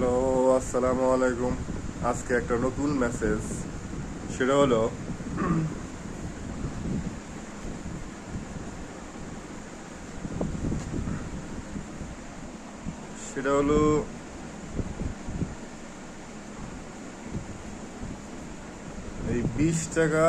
Hello আসসালামু আলাইকুম আজকে একটা নতুন মেসেজ সেটা হলো সেটা হলো এই বিশ টাকা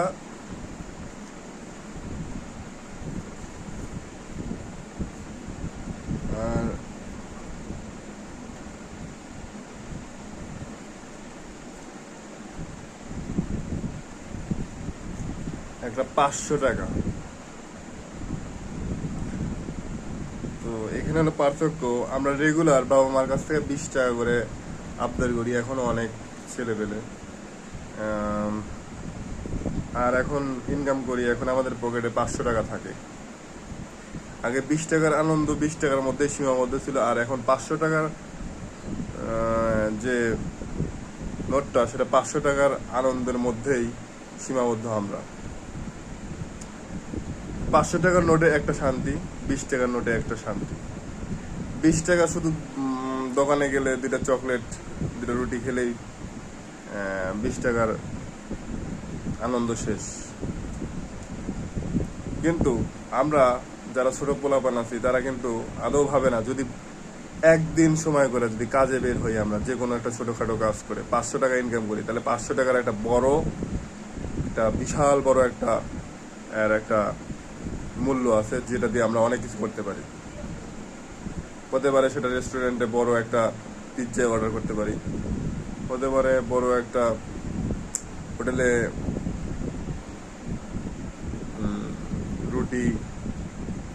একটা পাঁচশো টাকা। তো এখানে হলো পার্থক্য, আমরা রেগুলার বাবা মার কাছ থেকে বিশ টাকা করে আবদার করি, এখনও অনেক ছেলে পেলে আর এখন ইনকাম করি, এখন আমাদের পকেটে পাঁচশো টাকা থাকে। আগে বিশ টাকার আনন্দ, বিশ টাকার মধ্যে সীমাবদ্ধ ছিল, আর এখন পাঁচশো টাকার যে নোটটা, সেটা পাঁচশো টাকার আনন্দের মধ্যেই সীমাবদ্ধ আমরা। পাঁচশো টাকার নোটে একটা শান্তি, বিশ টাকার নোটে একটা শান্তি। বিশ টাকা শুধু দোকানে গেলে দুটা চকলেট দুটা রুটি খেলেই বিশ টাকার আনন্দ শেষ। কিন্তু আমরা যারা ছোট পোলাপান আছি, তারা কিন্তু আদৌ ভাবে না, যদি একদিন সময় করে যদি কাজে বের হই আমরা, যে কোনো একটা ছোটখাটো কাজ করে, পাঁচশো টাকা ইনকাম করি, তাহলে পাঁচশো টাকার একটা বড়, একটা বিশাল বড় একটা একটা মূল্য আছে যেটা দিয়ে আমরা অনেক কিছু করতে পারি। হতে পারে সেটা রেস্টুরেন্টে বড় একটা পিৎজা অর্ডার করতে পারি। হতে পারে বড় একটা হোটেলে রুটি,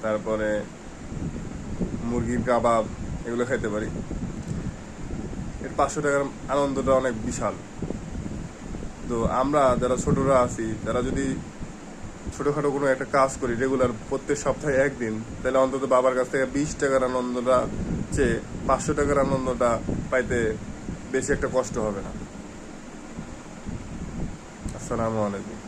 তারপরে মুরগির কাবাব এগুলো খেতে পারি। এর পাঁচশো টাকার আনন্দটা অনেক বিশাল। তো আমরা যারা ছোটরা আছি, তারা যদি ছোটখাটো কোনো একটা কাজ করি রেগুলার প্রত্যেক সপ্তাহে একদিন, তাহলে অন্তত বাবার কাছ থেকে বিশ টাকার আনন্দটা চেয়ে পাঁচশো টাকার আনন্দটা পাইতে বেশি একটা কষ্ট হবে না। আসসালামু আলাইকুম।